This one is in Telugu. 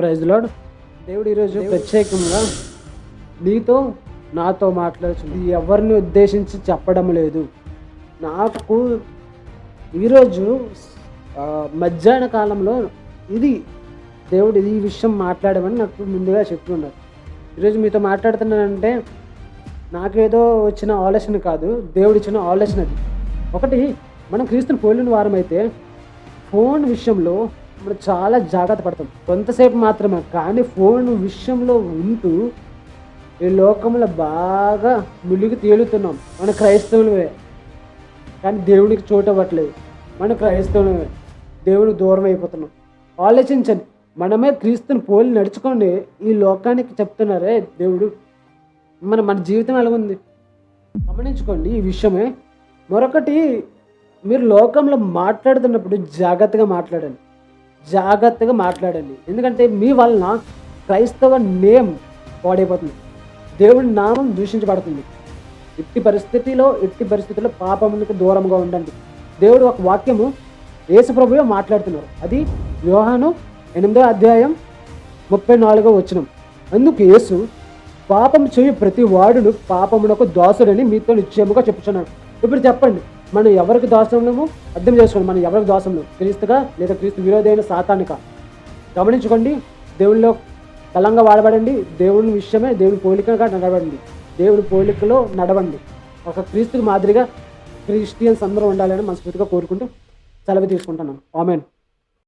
ప్రైజ్ లాడ్ దేవుడు ఈరోజు ప్రత్యేకంగా నీతో నాతో మాట్లాడుతుంది ఎవరిని ఉద్దేశించి చెప్పడం లేదు. నాకు ఈరోజు మధ్యాహ్న కాలంలో ఇది దేవుడు ఈ విషయం మాట్లాడమని నాకు ముందుగా చెప్తున్నారు ఈరోజు మీతో మాట్లాడుతున్నానంటే నాకేదో వచ్చిన ఆలోచన కాదు. దేవుడు ఇచ్చిన ఆలోచన అది. ఒకటి మనం క్రీస్తుని పోలిన వారమైతే ఫోన్ విషయంలో మనం చాలా జాగ్రత్త పడతాం. కొంతసేపు మాత్రమే కానీ ఫోన్ విషయంలో ఉంటూ ఈ లోకంలో బాగా మునిగి తేలుతున్నాం. మన క్రైస్తవులమే. కానీ దేవునికి చోటు అవ్వట్లేదు. మన క్రైస్తవులమే. దేవుడికి దూరం అయిపోతున్నాం. ఆలోచించండి. మనమే క్రీస్తుని పోలి నడుచుకొని ఈ లోకానికి చెప్తున్నారే దేవుడు. మన మన జీవితం ఎలా ఉంది గమనించుకోండి ఈ విషయమే. మరొకటి మీరు లోకంలో మాట్లాడుతున్నప్పుడు జాగ్రత్తగా మాట్లాడండి. జాగ్రత్తగా మాట్లాడండి. ఎందుకంటే మీ వలన క్రైస్తవ నేమ్ పాడైపోతుంది దేవుడి నామం దూషించబడుతుంది. ఎట్టి పరిస్థితిలో ఎట్టి పరిస్థితుల్లో పాపమునికి దూరంగా ఉండండి. దేవుడు ఒక వాక్యము యేసుప్రభువే మాట్లాడుతున్నారు. అది వ్యూహాను ఎనిమిదో అధ్యాయం ముప్పై నాలుగో వచనం. అందుకు యేసు పాపం చేయు ప్రతి వాడును పాపమునకు దాసుడని మీతో నిశ్చయముగా చెప్పుచున్నాడు. ఇప్పుడు చెప్పండి మనం ఎవరికి దాసములము అర్థం చేసుకోండి మనం ఎవరికి దాసములు క్రీస్తుగా లేదా క్రీస్తు విరోధైన సాతానిక గమనించుకోండి దేవునిలో బలంగా వాడబడండి దేవుని విషయమే దేవుని పోలికగా నడవండి. దేవుని పోలికలో నడవండి. ఒక క్రీస్తుకి మాదిరిగా క్రిస్టియన్స్ అందరూ ఉండాలని మనస్ఫూర్తిగా కోరుకుంటూ సెలవు తీసుకుంటున్నాను ఆమెన్.